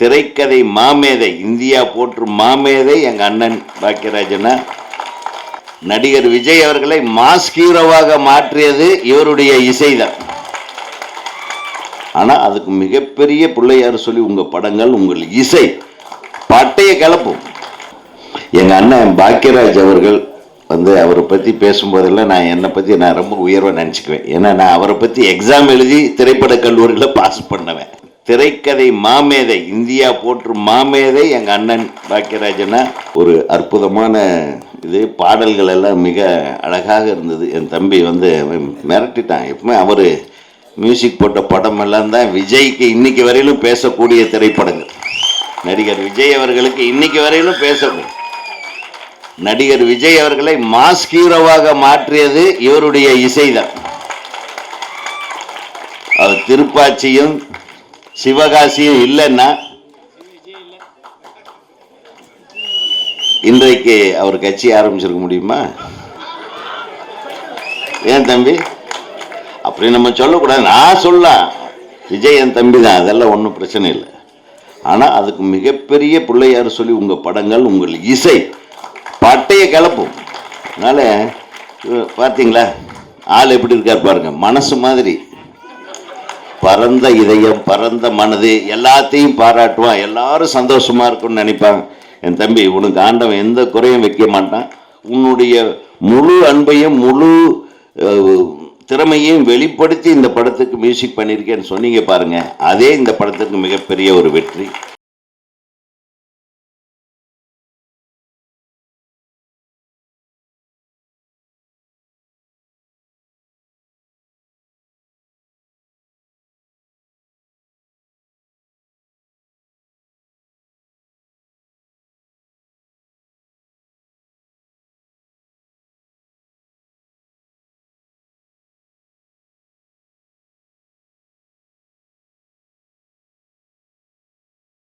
திரைக்கதை மாமேதை இந்தியா போற்று மாமேதை எங்கள் அண்ணன் பாக்கியராஜனா. நடிகர் விஜய் அவர்களை மாஸ் ஹீரோவாக மாற்றியது இவருடைய இசைதான். ஆனால் அதுக்கு மிகப்பெரிய பிள்ளையார் சொல்லி உங்கள் படங்கள் உங்கள் இசை. பட்டைய கிளப்பும் எங்கள் அண்ணன் பாக்கியராஜ் அவர்கள் வந்து அவரை பற்றி பேசும்போதெல்லாம் நான் என்னை பற்றி நான் ரொம்ப உயர்வாக நினச்சிக்குவேன். ஏன்னா நான் அவரை பற்றி எக்ஸாம் எழுதி திரைப்பட கல்லூரியில் பாஸ் பண்ணுவேன். திரைக்கதை மாமேதை இந்தியா போற்று மாமேதை எங்க அண்ணன் பாக்கியராஜனா ஒரு அற்புதமான இது பாடல்கள் எல்லாம் மிக அழகாக இருந்தது. என் தம்பி வந்து அவன் மிரட்டிட்டான். எப்பவுமே அவரு மியூசிக் போட்ட படம் எல்லாம் தான் விஜய்க்கு இன்னைக்கு வரையிலும் பேசக்கூடிய திரைப்படங்கள். நடிகர் விஜய் அவர்களுக்கு இன்னைக்கு வரையிலும் பேசக்கூடிய நடிகர் விஜய் அவர்களை மாஸ் ஹீரோவாக மாற்றியது இவருடைய இசைதான். அவர் திருப்பாச்சியும் சிவகாசியும் இல்லைன்னா இன்றைக்கு அவர் கட்சி ஆரம்பிச்சிருக்க முடியுமா? ஏன் தம்பி? அப்படி நம்ம சொல்லக்கூடாது. நான் சொல்லலாம். விஜய் என் தம்பி தான். அதெல்லாம் ஒன்றும் பிரச்சனை இல்லை. ஆனால் அதுக்கு மிகப்பெரிய பிள்ளையார் சொல்லி உங்கள் படங்கள் உங்கள் இசை பட்டைய கிளப்பும். அதனால் பார்த்தீங்களா? ஆள் எப்படி இருக்கார் பாருங்கள் மனசு மாதிரி. பரந்த இதயம் பரந்த மனது எல்லாத்தையும் பாராட்டுவான். எல்லாரும் சந்தோஷமா இருக்கும்னு நினைப்பாங்க. என் தம்பி உனக்கு ஆண்டவன் எந்த குறையும் வைக்க மாட்டான். உன்னுடைய முழு அன்பையும் முழு திறமையும் வெளிப்படுத்தி இந்த படத்துக்கு மியூசிக் பண்ணியிருக்கேன்னு சொன்னீங்க பாருங்க. அதே இந்த படத்துக்கு மிகப்பெரிய ஒரு வெற்றி.